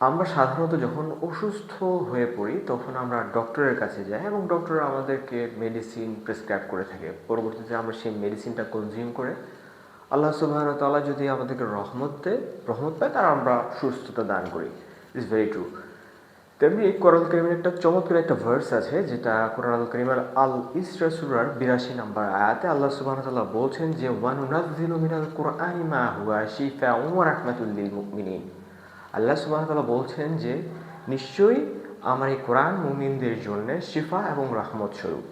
আমরা সাধারণত যখন অসুস্থ হয়ে পড়ি, তখন আমরা ডক্টরের কাছে যাই এবং ডক্টর আমাদেরকে মেডিসিন প্রেসক্রাইব করে থাকে। পরবর্তীতে আমরা সেই মেডিসিনটা কনজিউম করে আল্লাহ সুবাহ তাআলা যদি আমাদেরকে রহমত দেয় রহমত পায় তার আমরা সুস্থতা দান করি। ইটস ভেরি ট্রু তেমনি কোরআন করিমের একটা চমৎকার একটা ভার্স আছে, যেটা কোরআন করিমের আল ইসরা সুরার বিরাশি নাম্বার আয়াতে আল্লাহ সুবহানাহু ওয়া তাআলা বলছেন যে ওয়ান উনাজ্জিলু মিনাল কুরআনি মা হুয়া শিফাউন ওয়া রাহমাতুল লিল আল্লাহ ওয়া বলছেন যে, নিশ্চয়ই আমার এই কোরআন মুমিনদের জন্য শিফা এবং রহমত স্বরূপ।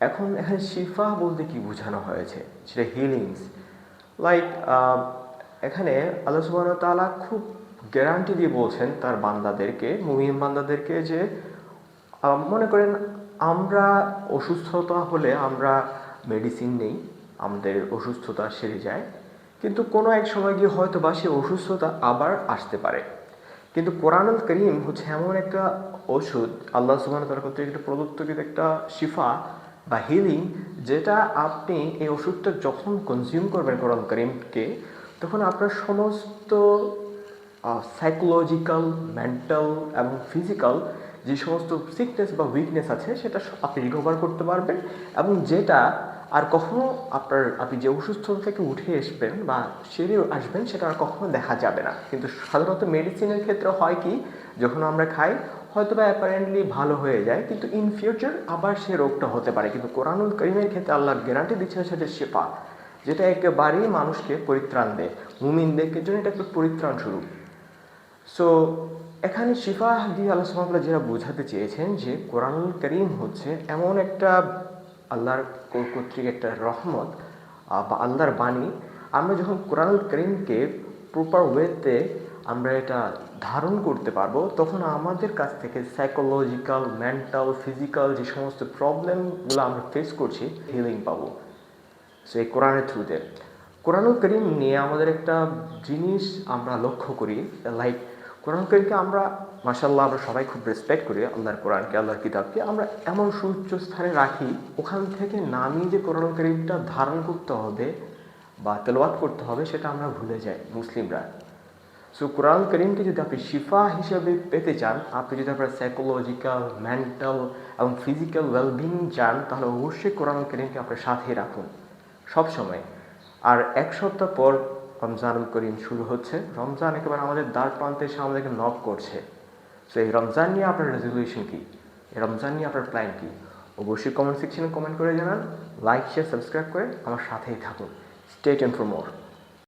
এখন এখানে শিফা বলতে কি বোঝানো হয়েছে? সেটা হিলিংস লাইক এখানে আল্লাহ ওয়া খুব গ্যারান্টি দিয়ে বলছেন তার বান্দাদেরকে, মুমিন বান্দাদেরকে যে মনে করেন আমরা অসুস্থতা হলে আমরা মেডিসিন নেই, আমাদের অসুস্থতা সেরে যায়। কিন্তু কোনো এক সময় গিয়ে হয়তো বা সে অসুস্থতা আবার আসতে পারে। কিন্তু কোরআনুল করিম হচ্ছে এমন একটা ওষুধ আল্লাহ সুবাহ তার কর্তৃক একটা প্রদত্তকৃত একটা শিফা বা হিলিং যেটা আপনি এই ওষুধটা যখন কনজিউম করবেন কোরআন করিমকে, তখন আপনার সমস্ত সাইকোলজিক্যাল মেন্টাল এবং ফিজিক্যাল যে সমস্ত সিকনেস বা উইকনেস আছে, সেটা আপনি রিকভার করতে পারবেন এবং যেটা আর কখনো আপনার, আপনি যে অসুস্থতা থেকে উঠে আসবেন বা সেরে আসবেন, সেটা আর কখনো দেখা যাবে না। কিন্তু সাধারণত মেডিসিনের ক্ষেত্রে হয় কি, যখন আমরা খাই হয়তো বা অ্যাপারেন্টলি ভালো হয়ে যায়, কিন্তু ইন ফিউচার আবার সে রোগটা হতে পারে। কিন্তু কোরআনুল করিমের ক্ষেত্রে আল্লাহ গ্যারান্টি দিচ্ছে সেটা শেফা, যেটা একেবারেই মানুষকে পরিত্রাণ দেয়। মুমিনদেরকে জন্য এটা একটা পরিত্রাণ স্বরূপ। সো এখানে শিফা দিয়ে আল্লাহ সুবহানাহু যেটা বোঝাতে চেয়েছেন যে কোরআনুল করিম হচ্ছে এমন একটা আল্লাহর কর্তৃক একটা রহমত বা আল্লাহর বাণী, আমরা যখন কোরআনুল করিমকে প্রপার ওয়েতে আমরা এটা ধারণ করতে পারব, তখন আমাদের কাছ থেকে সাইকোলজিক্যাল মেন্টাল ফিজিক্যাল যে সমস্ত প্রবলেমগুলো আমরা ফেস করছি হিলিং পাবো। সো এই কোরআনের থ্রুতে কোরআনুল করিম নিয়ে আমাদের একটা জিনিস আমরা লক্ষ্য করি লাইক কোরআন করিমকে আমরা মাসাল্লাহ আমরা সবাই খুব রেসপেক্ট করি আল্লাহর কোরআনকে, আল্লাহর কিতাবকে? আমরা এমন সুউচ্চ স্থানে রাখি, ওখান থেকে নামিয়ে যে কোরআন করিমটা ধারণ করতে হবে বা তেলাওয়াত করতে হবে, সেটা আমরা ভুলে যাই, মুসলিমরা। সো কোরআন করিমকে যদি আপনি শিফা হিসেবে পেতে চান, আপনি যদি আপনার সাইকোলজিক্যাল মেন্টাল এবং ফিজিক্যাল ওয়েলবিং চান, তাহলে অবশ্যই কোরআন করিমকে আপনার সাথে রাখুন সব সময় আর এক সপ্তাহ পর রমজানুল করিম শুরু হচ্ছে। রমজান একেবারে আমাদের দ্বার প্রান্তে এসে আমাদেরকে নক করছে। সো এই রমজান নিয়ে আপনার রেজলিউশন কী? এই রমজান নিয়ে আপনার প্ল্যান কী? অবশ্যই কমেন্ট সেকশনে কমেন্ট করে জানান। লাইক শেয়ার সাবস্ক্রাইব করে আমার সাথেই থাকুন। State in for more